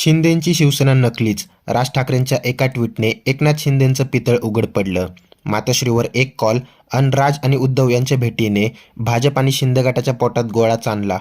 शिंदेंची शिवसेना नकलीच. राज ठाकरेंच्या एका ट्विटने एकनाथ शिंदेंचं पितळ उघड पडलं. मातोश्रीवर एक कॉल अन राज आणि उद्धव यांच्या भेटीने भाजप आणि शिंदे गटाच्या पोटात गोळा चांदला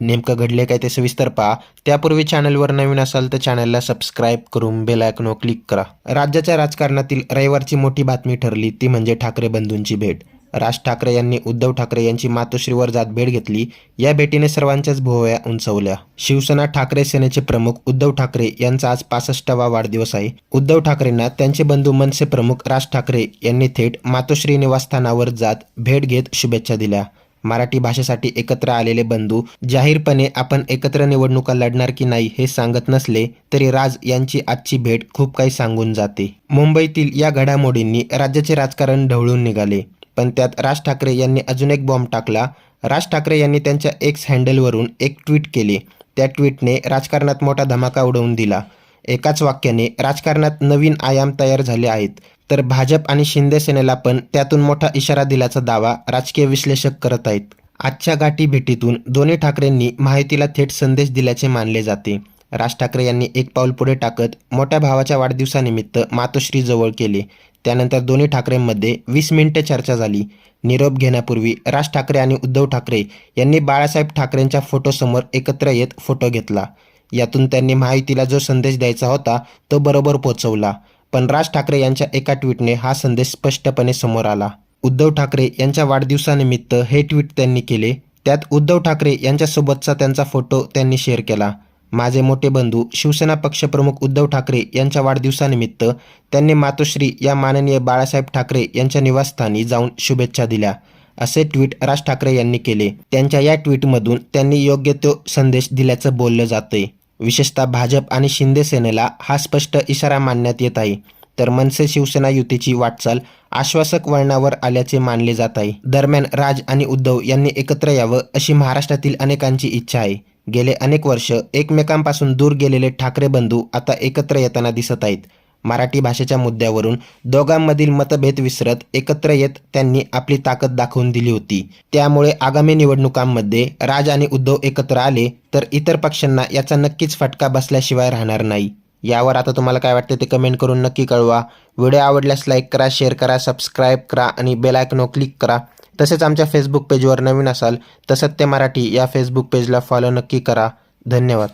नेमकं घडले काय ते सविस्तर पहा. त्यापूर्वी चॅनलवर नवीन असाल तर चॅनलला सबस्क्राईब करून बेल क्लिक करा. राज्याच्या राजकारणातील रविवारची मोठी बातमी ठरली ती म्हणजे ठाकरे बंधूंची भेट. राज ठाकरे यांनी उद्धव ठाकरे यांची मातोश्रीवर जात भेट घेतली. या भेटीने सर्वांच्याच भुवया उंचवल्या. शिवसेना ठाकरे सेनेचे प्रमुख उद्धव ठाकरे यांचा आज पासष्टावा वाढदिवस आहे. उद्धव ठाकरेंना त्यांचे बंधू मनसे प्रमुख राज ठाकरे यांनी थेट मातोश्री निवासस्थानावर जात भेट घेत शुभेच्छा दिल्या. मराठी भाषेसाठी एकत्र आलेले बंधू जाहीरपणे आपण एकत्र निवडणुका लढणार की नाही हे सांगत नसले तरी राज यांची आजची भेट खूप काही सांगून जाते. मुंबईतील या घडामोडींनी राज्याचे राजकारण ढवळून निघाले. पण त्यात राज ठाकरे यांनी अजून एक बॉम्ब टाकला. राज ठाकरे यांनी त्यांच्या एक्स हँडलवरून एक ट्विट केले. त्या ट्विटने राजकारणात मोठा धमाका उडवून दिला. एकाच वाक्याने राजकारणात नवीन आयाम तयार झाले आहेत. तर भाजप आणि शिंदे सेनेला पण त्यातून मोठा इशारा दिल्याचा दावा राजकीय विश्लेषक करत आहेत. आजच्या गाठी भेटीतून दोन्ही ठाकरेंनी माहितीला थेट संदेश दिल्याचे मानले जाते. राज ठाकरे यांनी एक पाऊल पुढे टाकत मोठ्या भावाच्या वाढदिवसानिमित्त मातोश्रीजवळ केले. त्यानंतर दोन्ही ठाकरेंमध्ये वीस मिनिटे चर्चा झाली. निरोप घेण्यापूर्वी राज ठाकरे आणि उद्धव ठाकरे यांनी बाळासाहेब ठाकरेंच्या फोटोसमोर एकत्र येत फोटो घेतला. यातून त्यांनी महायुतीला जो संदेश द्यायचा होता तो बरोबर पोचवला. पण राज ठाकरे यांच्या एका ट्विटने हा संदेश स्पष्टपणे समोर आला. उद्धव ठाकरे यांच्या वाढदिवसानिमित्त हे ट्विट त्यांनी केले. त्यात उद्धव ठाकरे यांच्यासोबतचा त्यांचा फोटो त्यांनी शेअर केला. माझे मोठे बंधू शिवसेना पक्षप्रमुख उद्धव ठाकरे यांच्या वाढदिवसानिमित्त त्यांनी मातोश्री या माननीय बाळासाहेब ठाकरे यांच्या निवासस्थानी जाऊन शुभेच्छा दिल्या असे ट्विट राज ठाकरे यांनी केले. त्यांच्या या ट्विटमधून त्यांनी योग्य तो संदेश दिल्याचं बोललं जातंय. विशेषतः भाजप आणि शिंदे सेनेला हा स्पष्ट इशारा मानण्यात येत आहे. तर मनसे शिवसेना युतीची वाटचाल आश्वासक वळणावर आल्याचे मानले जात आहे. दरम्यान राज आणि उद्धव यांनी एकत्र यावं अशी महाराष्ट्रातील अनेकांची इच्छा आहे. गेले अनेक वर्ष एकमेकांपासून दूर गेलेले ठाकरे बंधू आता एकत्र येताना दिसत आहेत. मराठी भाषेच्या मुद्द्यावरून दोघांमधील मतभेद विसरत एकत्र येत त्यांनी आपली ताकद दाखवून दिली होती. त्यामुळे आगामी निवडणुकांमध्ये राज आणि उद्धव एकत्र आले तर इतर पक्षांना याचा नक्कीच फटका बसल्याशिवाय राहणार नाही. यावर आता तुम्हाला काय वाटते ते कमेंट करून नक्की कळवा. व्हिडिओ आवडल्यास लाईक करा शेअर करा सबस्क्राईब करा आणि बेलायकनो क्लिक करा. तसेच आमच्या फेसबुक पेजवर नवीन असाल तर सत्य मराठी या फेसबुक पेजला फॉलो नक्की करा. धन्यवाद.